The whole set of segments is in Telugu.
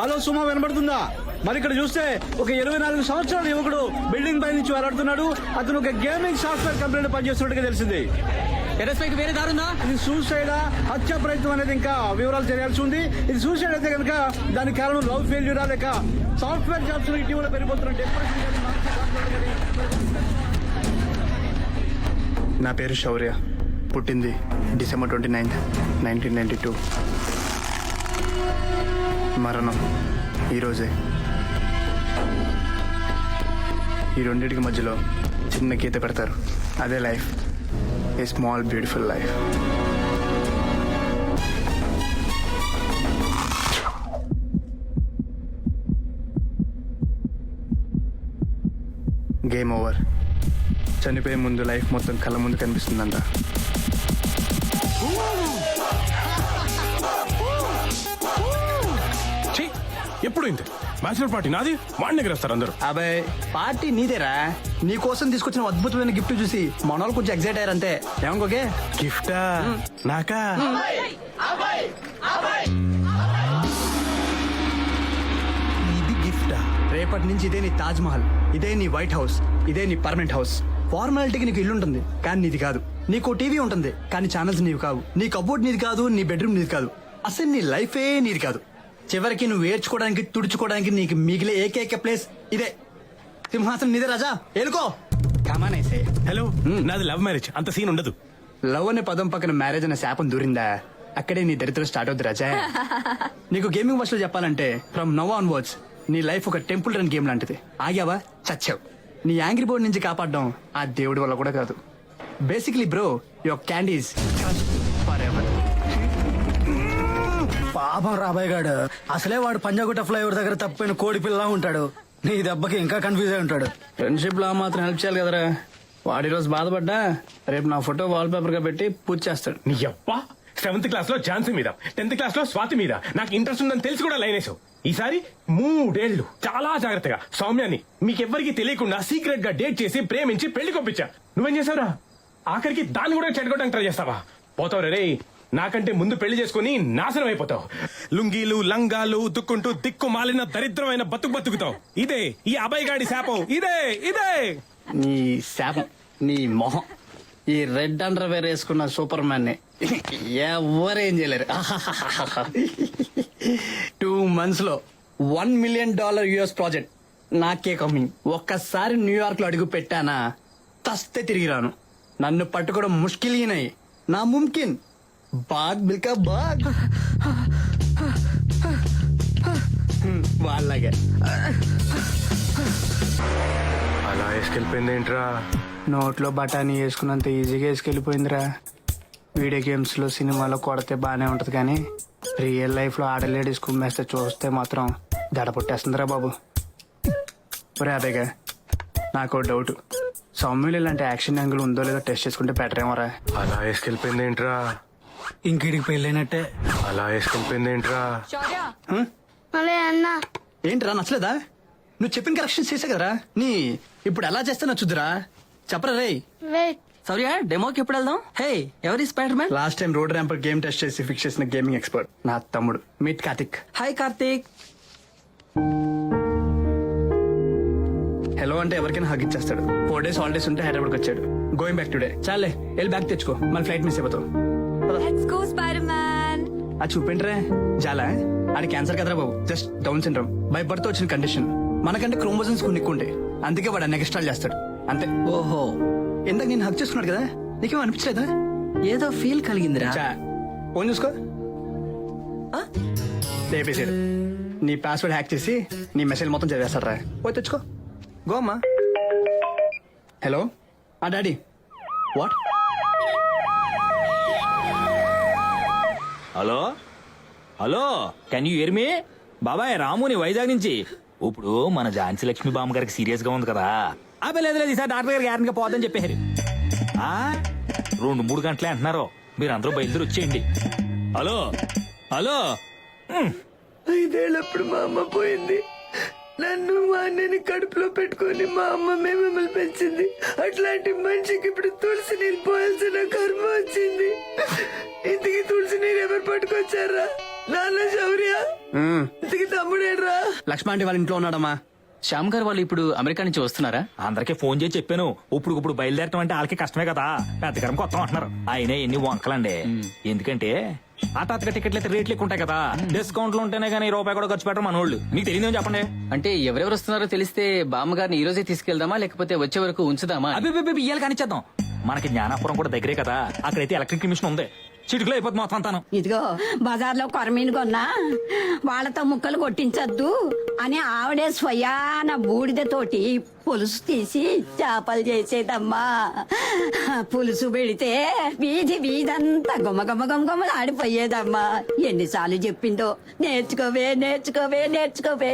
హలో సుమా వినబడుతుందా? మరి ఇక్కడ చూస్తే ఒక ఇరవై నాలుగు సంవత్సరాల యువకుడు బిల్డింగ్ పై నుంచి వేలాడుతున్నాడు అతను ఒక గేమింగ్ సాఫ్ట్వేర్ కంపెనీలో పనిచేస్తున్నట్టుగా తెలిసింది. ఎడస్పైకి వేరే దారుందా ఇది సూసైడా హత్య ప్రయత్నం అనేది ఇంకా వివరాలు తెలియాల్సి ఉంది. ఇది సూసైడ్ అయితే కనుక దానికి కారణం లవ్ ఫెయిల్యూరా లేక సాఫ్ట్వేర్ జాబ్స్ ఇటీవల పెరిగిపోతున్న నా పేరు శౌర్య. పుట్టింది December twenty ninth nineteen ninety two మరణం. ఈరోజే ఈ రెండింటికి మధ్యలో చిన్న గీత పెడతారు. అదే life. A small beautiful life. Game over. చనిపోయే ముందు లైఫ్ మొత్తం కళ్ళ ముందు కనిపిస్తుందంట. ఎప్పుడు ఇంతే? బ్యాచులర్ పార్టీ నాది? వాడిని దగ్గర వస్తారు అందరూ. అబ్బాయి పార్టీ నీదేరా? నీ కోసం తీసుకొచ్చిన అద్భుతమైన గిఫ్ట్ చూసి మనోళ్ళు కొంచెం ఎగ్జైట్ అయ్యారంతే ఏమనుకోకే గిఫ్టా నాకా? ఇది గిఫ్టా రేపటి నుంచి ఇదే నీ తాజ్ మహల్ ఇదే నీ వైట్ హౌస్ ఇదే నీ పర్మనెంట్ హౌస్ ఫార్మాలిటీకి నీకు ఇల్లు ఉంటుంది కానీ నీది కాదు. నీకు టీవీ ఉంటుంది కానీ ఛానల్స్ నీవి కావు. నీ కబోర్డ్ నీది కాదు నీ బెడ్రూమ్ నీది కాదు. అసలు నీ లైఫే నీది కాదు. చివరికి నువ్వు ఏడ్చుకోవడానికి తుడుచుకోవడానికి నీకు మిగిలే ఏకైక ప్లేస్ ఇదే. సింహాసనం నీదే రాజా. ఏలుకో. కమానేసే హలో నాది లవ్ మ్యారేజ్ అంత సీన్ ఉండదు. లవ్ అనే పదం పక్కన మ్యారేజ్ అనే శాపం దూరిందా? అక్కడే నీ దరిద్రం స్టార్ట్ అవుతుంది రాజా. నీకు గేమింగ్ భాషలో చెప్పాలంటే ఫ్రమ్ నవ్ ఆన్ వర్డ్స్ నీ లైఫ్ ఒక టెంపుల్ రన్ గేమ్ లాంటిది. ఆగావా? చచ్చావు. నీ యాంగ్రీ బోర్డ్ నుంచి కాపాడడం ఆ దేవుడి వల్ల కూడా కాదు. బేసిక్లీ బ్రో యువర్ క్యాండీస్ పాపం రాబాయ్ గాడు. అసలే వాడు పంజాగుట్ట ఫ్లైఓవర్ దగ్గర తప్పిన కోడి పిల్ల ఉంటాడు. నీ దెబ్బకి ఇంకా కన్ఫ్యూజ్ అయి ఉంటాడు. ఫ్రెండ్షిప్లో మాత్రం హెల్ప్ చేయాలి కదరా. వాడి రోజు బాధపడ్డా రేపు నా ఫోటో వాల్ పేపర్గా పెట్టి పూజ చేస్తాడు. నీ అబ్బా సెవెంత్ క్లాస్లో ఝాన్సీ మీద టెన్త్ క్లాస్లో స్వాతి మీద. నాకు ఇంట్రెస్ట్ ఉందని తెలిసి కూడా లైన్ వేసావు. ఈసారి మూడేళ్ళు చాలా జాగ్రత్తగా సౌమ్యాన్ని మీకెవ్వరికి తెలియకుండా సీక్రెట్గా డేట్ చేసి ప్రేమించి పెళ్ళి కొప్పించా. నువ్వేం చేసావురా? ఆఖరికి దాన్ని కూడా చెడగొట్టడానికి ట్రై చేస్తావా? పోతావు రే నాకంటే ముందు పెళ్ళి చేసుకుని నాశనం అయిపోతావు. లుంగీలు లంగాలు ఉతుక్కుంటూ దిక్కు మాలిన దరిద్రమైన బతుకు బతుకుతావు. ఇదే ఈ అబ్బాయిగాడి శాపం. ఇదే ఇదే. నీ శాపం నీ మొహం. ఈ రెడ్ అండర్ వేర్ వేసుకున్న సూపర్ మ్యాన్ని ఎవరేం చేయలేరు. టూ మంత్స్లో one million dollar US project నాకే కమింగ్ ఒక్కసారి న్యూయార్క్లో అడుగు పెట్టానా తస్తే తిరిగి రాను. నన్ను పట్టుకోవడం ముష్కిలీనాయి నా ముమ్కిన్. బాగ్ బిల్కా బాగ్. వాళ్ళగా అలా వేసుకెళ్ళిపోయింది ఏంట్రా? నోట్లో బఠానీ వేసుకున్నంత ఈజీగా వేసుకెళ్ళిపోయిందిరా. వీడియో గేమ్స్లో సినిమాలో కొడితే బానే ఉంటది కానీ రియల్ లైఫ్లో ఆడలేడీస్ కుమ్మేస్తే చూస్తే మాత్రం దడ పుట్టేస్తుందిరా బాబు. ఒరే అదేగా నాకు డౌట్. సౌమ్యులు ఇలాంటి యాక్షన్ యాంగిల్ ఉందో లేదో టెస్ట్ చేసుకుంటే బెటర్ ఏమోరా అలా వేసుకెళ్ళిపోయింది ఏంట్రా? ఇంకిడికి పెళ్ళైనట్టే. అలా వేసుకెళ్ళిపోయింది ఏంట్రా మళ్ళీ అన్న. ఏంట్రా నచ్చలేదా? నువ్వు చెప్పిన కరెక్షన్స్ చేసా కదరా? నీ ఇప్పుడు ఎలా చేస్తే నచ్చుద్దురా చెప్పరా రే వెయిట్ సౌర్య డెమోకి ఎప్పుడు వెళ్దాం? హే ఎవరి Spider Man last time road rampage game test చేసి ఫిక్స్ చేసిన గేమింగ్ ఎక్స్పర్ట్ నా తమ్ముడు meet Karthik. Hi Karthik. Hello అంటే ఎవరికైనా హగ్ ఇచ్చేస్తాడు. ఫోర్ డేస్ హాలిడేస్ ఉంటే హైదరాబాద్కి వచ్చాడు. గోయింగ్ బ్యాక్ టుడే చాలే వెళ్ళి బ్యాగ్ తెచ్చుకో. మన ఫ్లైట్ మిస్ అయిపోతావు. Let's go, Spider-Man. ఆ చూపింట్రే చాలా అది క్యాన్సర్ కదరా బాబు. Just Down syndrome. By birth వచ్చిన కండిషన్. మనకంటే క్రోమోజన్స్ కొన్ని ఎక్కువ ఉంటాయి అందుకే వాడు అన్ని ఎక్స్ట్రాలు చేస్తాడు. అంతే. ఓహో. ఇందాక నేను హక్ చేసుకున్నాడు కదా? నీకేం అనిపించలేదా? ఏదో ఫీల్ కలిగిందిరా. చా ఫోన్ చూసుకో. లేపేసాడు నీ పాస్వర్డ్ హ్యాక్ చేసి నీ మెసేజ్ మొత్తం చదివేస్తారా పోయి తెచ్చుకో. గో అమ్మా హలో. ఆ daddy. What? Hello? Hello can you hear me బాబాయ్ రాముని వైజాగ్ నుంచి. ఇప్పుడు మన ఝాన్సీ లక్ష్మి బామ్మ గారికి సీరియస్గా ఉంది కదా. అబ్బే లేదు లేదు ఈసారి డాక్టర్ గారికి గ్యారెంటీ పోదని చెప్పారు. ఆ, రెండు మూడు గంటలే అంటున్నారు. మీరు అందరూ బయలుదేరి వచ్చేయండి. హలో? హలో? ఐదేళ్ళప్పుడు మా అమ్మ పోయింది. నన్ను మా అన్నని కడుపులో పెట్టుకొని మా అమ్మ మిమ్మల్ని పెంచింది. అట్లాంటి మనిషికి ఇప్పుడు తులసి నీళ్ళు పోయాల్సిన లక్ష్మాంటి వాళ్ళ ఇంట్లో ఉన్నాడమ్మా. శ్యామ్ గారు వాళ్ళు ఇప్పుడు అమెరికా నుంచి వస్తున్నారా? అందరికీ ఫోన్ చేసి చెప్పాను. ఇప్పుడు ఇప్పుడు బయలుదేరటం అంటే వాళ్ళకి కష్టమే కదా. పెద్దకరం కొత్త అంటున్నారు. అయినా ఎన్ని వంకలండి. ఎందుకంటే హఠాత్తుగా టికెట్లు అయితే రేట్లు ఎక్కువ ఉంటాయి కదా. డిస్కౌంట్లు ఉంటేనే కానీ రూపాయి కూడా ఖర్చు పెట్టరు మన వాళ్ళు మీకు తెలియదేమో చెప్పండి. అంటే ఎవరెవరు వస్తున్నారో తెలిస్తే బామ్మగారిని ఈ రోజే తీసుకెళ్దామా? లేకపోతే వచ్చే వరకు ఉంచుదామా? అవి ఇయ్యాలి కానిచ్చేద్దాం మనకి జ్ఞానాపురం కూడా దగ్గరే కదా. అక్కడైతే ఎలక్ట్రిక్ మిషన్ ఉంది. చిటికలో అయిపోతుంది మొత్తం అంతాను. ఇదిగో బజార్లో కొరమీను కొన్నా. వాళ్ళతో ముక్కలు కొట్టించద్దు అని ఆవిడే స్వయాన బూడిదతోటి పులుసు తీసి చేపలు చేసేదమ్మా. పులుసు పెడితే వీధి వీధంతా గుమ్మ ఆడిపోయేదమ్మా ఎన్నిసార్లు చెప్పిందో నేర్చుకోవే నేర్చుకోవే నేర్చుకోవే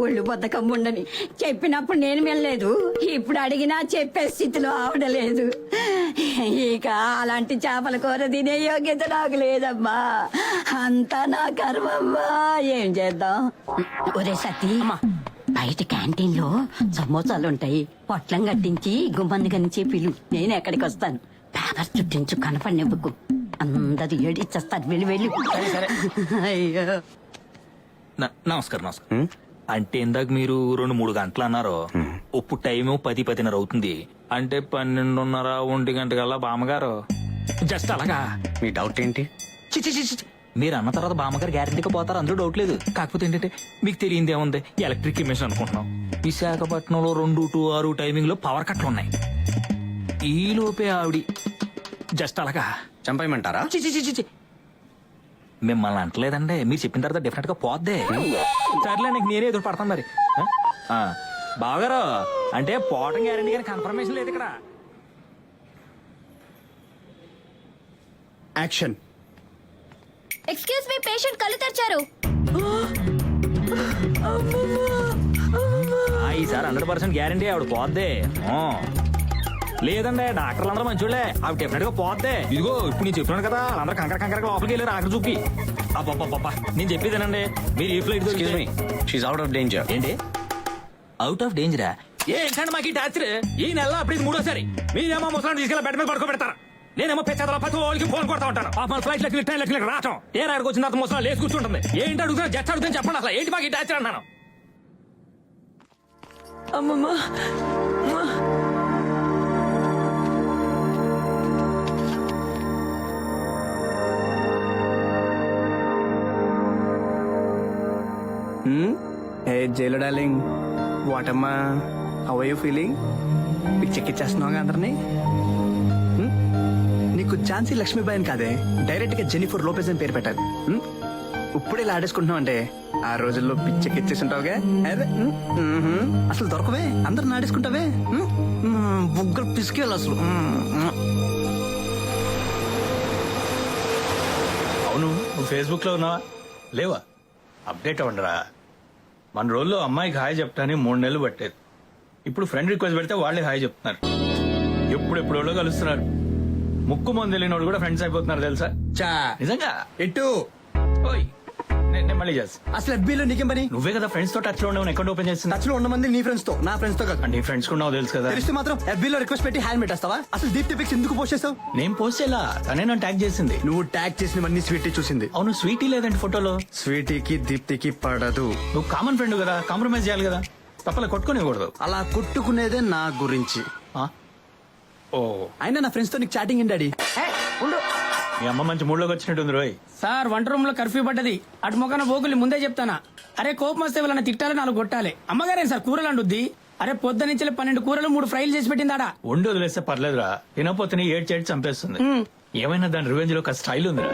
ఒళ్ళు బద్దకం ఉండని చెప్పినప్పుడు నేను వెళ్ళలేదు. ఇప్పుడు అడిగినా చెప్పే స్థితిలో ఆవడలేదు. ఇక అలాంటి చేపల కూర తినే యోగ్యత నాకు లేదమ్మా. అంతా నా కర్మమ్మా. ఏం చేద్దాం? ఒరే సతీ బయట క్యాంటీన్లో సమోసాలు ఉంటాయి పొట్లం కట్టించి గుమ్మంది కనించి పిలు. నేను ఎక్కడికి వస్తాను? పేపర్ చుట్టించు కనపడినవ్వకు. అందరు ఏడిచ్చేస్తారు. వెళ్ళి వెళ్ళి. అయ్యో. న- నమస్కారం నమస్కారం. అంటే ఇందాక మీరు రెండు మూడు గంటలు అన్నారు ఇప్పుడు టైం పది పదిన్నర అవుతుంది. అంటే పన్నెండున్నర ఒంటి గంటకల్లా బామ్మగారు. జస్ట్ అలాగా. మీ డౌట్ ఏంటి? చి, చి, చి, చి. మీరు అన్న తర్వాత బామ్మగారు గ్యారంటీగా పోతారు అందులో డౌట్ లేదు. కాకపోతే ఏంటంటే మీకు తెలియంది ఏముంది? ఎలక్ట్రిక్ మిషన్ అనుకుంటున్నాం. విశాఖపట్నంలో రెండు టు ఆరు టైమింగ్లో పవర్ కట్లు ఉన్నాయి. ఈ లోపే ఆవిడి. జస్ట్ అలాగా. చంపేయమంటారా? చి, చి, చి, చి, చి. మిమ్మల్ని అంటలేదండి. మీరు చెప్పిన తర్వాత డెఫినెట్గా పోద్దే. సర్లే నీకు నేనే ఎదురు పడతాను మరి. ఆ? బావగారు అంటే పోవటం గ్యారంటీ కానీ కన్ఫర్మేషన్ లేదు ఇక్కడ. యాక్షన్ ఎక్స్క్యూజ్ మీ పేషెంట్ కళ్ళు తెరిచారు. ఆ, ఈసారి హండ్రెడ్ పర్సెంట్ గ్యారంటీ ఆవిడ పోద్దే. ఆ. లేదండి డాక్టర్లు అందరూ మంచోళ్ళే. ఆవిడ డెఫినెట్గా పోద్దే. ఇదిగో ఇప్పుడు నేను చెప్పినాను కదా అందరూ కంకర కంకర లోపలికి వెళ్ళారు ఆఖరి చూపి అబ్బబ్బబ్బబ్బా నేను చెప్పేదేనండి మీరు ఏ ఫ్లైట్ షీఈ్ అవుట్ ఆఫ్ డేంజర్ ఏంటి? అవుట్ ఆఫ్ డేంజరా ఏంటంటే మాకు ఈ టార్చర్? ఈ నెల అప్పుడు మూడోసారి. మీరేమో ముసలాన్ని తీసుకెళ్ళి బెడ్ మీద పడుకోబెడతారు. నేనేమో పెచ్చదల పది వాళ్ళకి ఫోన్ కొడతా ఉంటాను. పాప మన ఫ్లైట్ లెక్కలు ట్రైన్ లెక్కలు రావటం. ఏ రాడికి వచ్చిన తర్వాత ముసలా లేచి కూర్చుంటుంది. ఏంటి అడుగుతున్నా జస్ట్ అడుగుతాను చెప్పండి అసలు. ఏంటి మాకు ఈ టార్చర్ అన్నాను? అమ్మమ్మ. అమ్మా. ఏ జైలు డార్లింగ్ వాటమ్మా హౌ యూ ఫీలింగ్ పిచ్చెక్కిచ్చేస్తున్నావు అందరినీ నీకు ఝాన్సీ లక్ష్మీబాయి అని కాదే. డైరెక్ట్గా జెనిఫర్ లోపెజ్ అని పేరు పెట్టాలి హ్మ్? Hmm? ఇప్పుడు ఇలా ఆడేసుకుంటున్నావు అంటే ఆ రోజుల్లో పిచ్చెక్కిచ్చేసి ఉంటావుగా? అరే, hmm? mm-hmm. అసలు దొరకవే? అందరు నాడేసుకుంటావే hmm? బుగ్గలు పిసికేయాలి అసలు. అవును నువ్వు ఫేస్బుక్లో ఉన్నావా? లేవా? అప్డేట్ అవ్వండిరా. మన రోజుల్లో అమ్మాయికి హాయ్ చెప్తాని మూడు నెలలు పట్టేది. ఇప్పుడు ఫ్రెండ్ రిక్వెస్ట్ పెడితే వాళ్ళే హాయ్ చెప్తున్నారు. ఎప్పుడు ఎప్పుడోళ్ళో కలుస్తున్నారు. ముక్కు మంది వాళ్ళు కూడా ఫ్రెండ్స్ అయిపోతున్నారు తెలుసా? చా నిజంగా? ఎట్టు ఓయ్. నేను మళ్ళీ చేస్తా. అసలు ఎఫ్బీలో నీకేం పని? నువ్వే కదా ఫ్రెండ్స్తో టచ్లో ఉండవు అకౌంట్ ఓపెన్ చేస్తున్నా టచ్లో ఉన్న మంది నీ ఫ్రెండ్స్తో నా ఫ్రెండ్స్తో కాదు. అంటే ఫ్రెండ్స్ కూడా తెలుసు కదా. తెలిస్తే మాత్రం ఎఫ్బీలో రిక్వెస్ట్ పెట్టి హ్యాండ్ పెట్టేస్తావా అసలు దీప్తి పిక్స్ ఎందుకు పోస్ట్ చేస్తావు? నేను పోస్ట్ చేయాలా తనే నన్ను ట్యాగ్ చేసింది. నువ్వు ట్యాగ్ చేసినవన్నీ స్వీటీ చూసింది. అవును స్వీటీ లేదండి ఫోటోలో స్వీటీకి దీప్తికి పడదు. నువ్వు కామన్ ఫ్రెండ్ కదా కాంప్రమైజ్ చేయాలి కదా. తప్పలే కొట్టుకోనివ్వకూడదు అలా కొట్టుకునేదే నా గురించి. ఆ? ఓ అయినా నా ఫ్రెండ్స్తో నీకు చాటింగ్ ఏంటి డాడీ? మీ అమ్మ మంచి మూడ్లోకి వచ్చినట్టుంది రోయ్. సార్ వంట రూమ్లో కర్ఫ్యూ పడ్డది. అటు మొక్కన బోకులు ముందే చెప్తానా. అరే కోపం వస్తే వాళ్ళని తిట్టాలి నాలుగు కొట్టాలి. అమ్మగారే సార్ కూరలు అండుద్ది అరే పొద్దు నుంచి పన్నెండు కూరలు మూడు ఫ్రైలు చేసి పెట్టిందాడా? వండి వదిలేస్తే పర్లేదురా. తినపోతే ఏడ్చి ఏడ్చి చంపేస్తుంది ఏమైనా దాని రివెంజ్లో ఒక స్టైల్ ఉందిరా.